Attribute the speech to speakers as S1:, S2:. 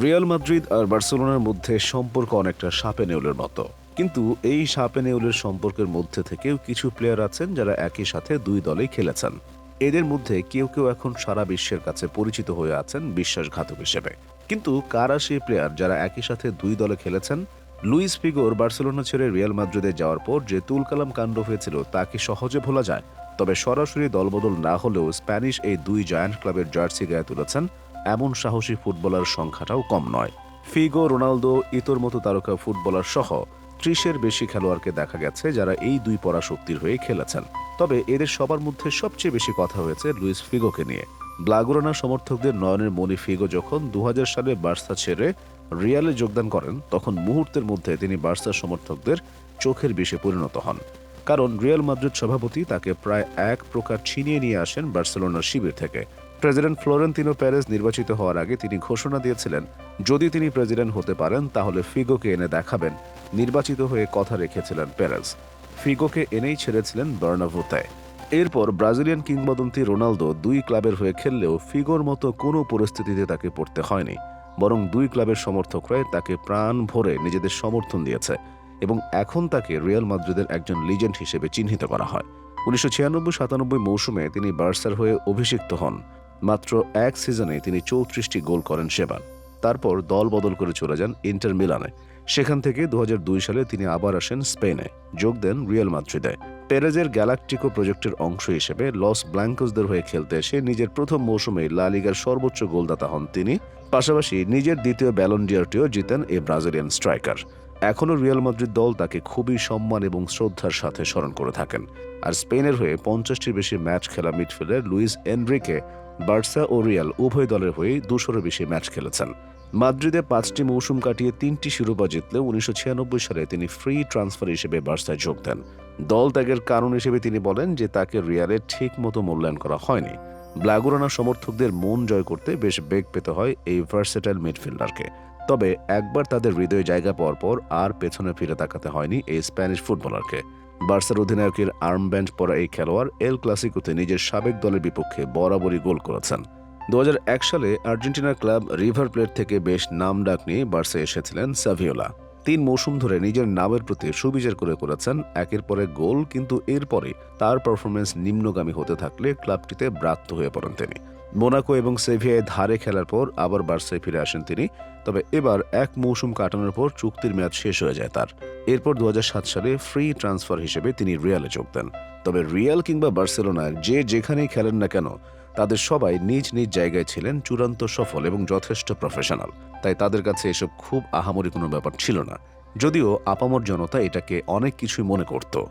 S1: Real Madrid আর বার্সেলোনার মধ্যে সম্পর্ক অনেকটা সাপে নেউলের মতো। কিন্তু এই সাপে নেউলের সম্পর্কের মধ্যে থেকেও কিছু প্লেয়ার আছেন যারা একই সাথে দুই দলেই খেলেছেন। এদের মধ্যে কেউ কেউ এখন সারা বিশ্বের কাছে পরিচিত হয়ে আছেন বিশ্বাসঘাতক হিসেবে। কিন্তু কারা সেই প্লেয়ার যারা একই সাথে দুই দলে খেলেছেন? লুইস ফিগোর বার্সেলোনা ছেড়ে রিয়াল মাদ্রিদে যাওয়ার পর যে তুলকালাম কাণ্ড হয়েছিল তা কি সহজে ভোলা যায়? তবে সরাসরি দলবদল না হলেও স্প্যানিশ এই দুই জায়ান্ট ক্লাবের জার্সি গায়ে তুলেছেন। এমন সাহসী ফুটবলার সংখ্যাটাও কম নয়। ফিগো, রোনালদো, ইতোর মতো তারকা ফুটবলার সহ ত্রিশের বেশি খেলোয়াড়কে দেখা গেছে যারা এই দুই পরাশক্তির হয়ে খেলেছেন। তবে এদের সবার মধ্যে সবচেয়ে বেশি কথা হয়েছে লুইস ফিগোকে নিয়ে। ব্লাগুরানা সমর্থকদের নয়নের মনি ফিগো যখন দু হাজার সালে বার্সা ছেড়ে রিয়ালে যোগদান করেন, তখন মুহূর্তের মধ্যে তিনি বার্সা সমর্থকদের চোখের বিষে পরিণত হন। কারণ রিয়াল মাদ্রিদ সভাপতি তাকে প্রায় এক প্রকার ছিনিয়ে নিয়ে আসেন বার্সেলোনার শিবির থেকে। প্রেসিডেন্ট ফ্লোরেন্তিনো প্যারেস নির্বাচিত হওয়ার আগে তিনি ঘোষণা দিয়েছিলেন, যদি তিনি প্রেসিডেন্ট হতে পারেন, তাহলে ফিগোকে এনে দেখাবেন, নির্বাচিত হয়ে কথা রেখেছিলেন প্যারেস। ফিগোকে এনেই ছেড়েছিলেন বার্নাভোতে। এরপর ব্রাজিলিয়ান কিংবদন্তি রোনালদো দুই ক্লাবের হয়ে খেললেও ফিগোর মতো কোনো পরিস্থিতিতে তাকে পড়তে হয়নি, বরং দুই ক্লাবের সমর্থকরাই তাকে প্রাণ ভরে নিজেদের সমর্থন দিয়েছে এবং এখন তাকে রিয়াল মাদ্রিদের একজন লিজেন্ড হিসেবে চিহ্নিত করা হয়। উনিশশো ছিয়ানব্বই সাতানব্বই মৌসুমে তিনি বার্সার হয়ে অভিষিক্ত হন। মাত্র এক সিজনে তিনি চৌত্রিশটি গোল করেন সেবার। তারপর দল বদল করে চলে যান ইন্টার মিলানে। সেখান থেকে দু সালে তিনি আবার আসেন স্পেনে। যোগ দেন রিয়াল মাদ্রিদে। পেরেজের গ্যালাকটিকো প্রজেক্টের অংশ হিসেবে লস ব্ল্যাঙ্কোসদের হয়ে খেলতে এসে নিজের প্রথম মৌসুমে লা লিগার সর্বোচ্চ গোলদাতা হন তিনি। পাশাপাশি নিজের দ্বিতীয় ব্যালন্ডিয়ারটিও জিতেন এই ব্রাজিলিয়ান স্ট্রাইকার। এখনও রিয়াল মাদ্রিদ দল তাকে খুবই সম্মান এবং শ্রদ্ধার সাথে স্মরণ করে থাকেন। আর স্পেনের হয়ে পঞ্চাশটির বেশি ম্যাচ খেলা মিডফিল্ডার লুইস এনরিকে বার্সা ও রিয়াল উভয় দলের হয়ে দুশোরও বেশি ম্যাচ খেলেছেন। মাদ্রিদে পাঁচটি মৌসুম কাটিয়ে তিনটি শিরোপা জিতলে উনিশশো ছিয়ানব্বই সালে তিনি ফ্রি ট্রান্সফার হিসেবে বার্সায় যোগ দেন। দল ত্যাগের কারণ হিসেবে তিনি বলেন যে তাকে রিয়ালে ঠিক মতো মূল্যায়ন করা হয়নি। ব্লাগুরানা সমর্থকদের মন জয় করতে বেশ বেগ পেতে হয় এই ভার্সেটাইল মিডফিল্ডারকে তবে একবার তাদের হৃদয়ে জায়গা পাওয়ার পর আর পেছনে ফিরে তাকাতে হয়নি এই স্প্যানিশ ফুটবলারকে। বার্সার অধিনায়কের আর্মব্যান্ড পরা এই খেলোয়াড় এল ক্লাসিকোতে নিজের সাবেক দলের বিপক্ষে বরাবরই গোল করেছেন। দু হাজার এক সালে আর্জেন্টিনার ক্লাব রিভার প্লেট থেকে বেশ নাম ডাক নিয়ে বার্সে এসেছিলেন সাভিওলা। তিন মৌসুম ধরে নিজের নামের প্রতি সুবিচার করে করেছেন। একের পরে গোল, কিন্তু এরপরে তার পারফরমেন্স নিম্নগামী হতে থাকলে ক্লাবটিতে ব্রাত্য হয়ে পড়েন তিনি। মোনাকো এবং সেভিয়ায় ধারে খেলার পর আবার বার্সায় ফিরে আসেন তিনি। তবে এবার এক মৌসুম কাটানোর পর চুক্তির মেয়াদ শেষ হয়ে যায় তার। এরপর দু হাজার সাত সালে ফ্রি ট্রান্সফার হিসেবে তিনি রিয়ালে যোগ দেন। তবে রিয়াল কিংবা বার্সেলোনায় যে যেখানেই খেলেন না কেন, তাদের সবাই নিজ নিজ জায়গায় ছিলেন চূড়ান্ত সফল এবং যথেষ্ট প্রফেশনাল তাই তাদের কাছে এসব খুব আহামরি কোনো ব্যাপার ছিল না। যদিও আপামর জনতা এটাকে অনেক কিছুই মনে করত।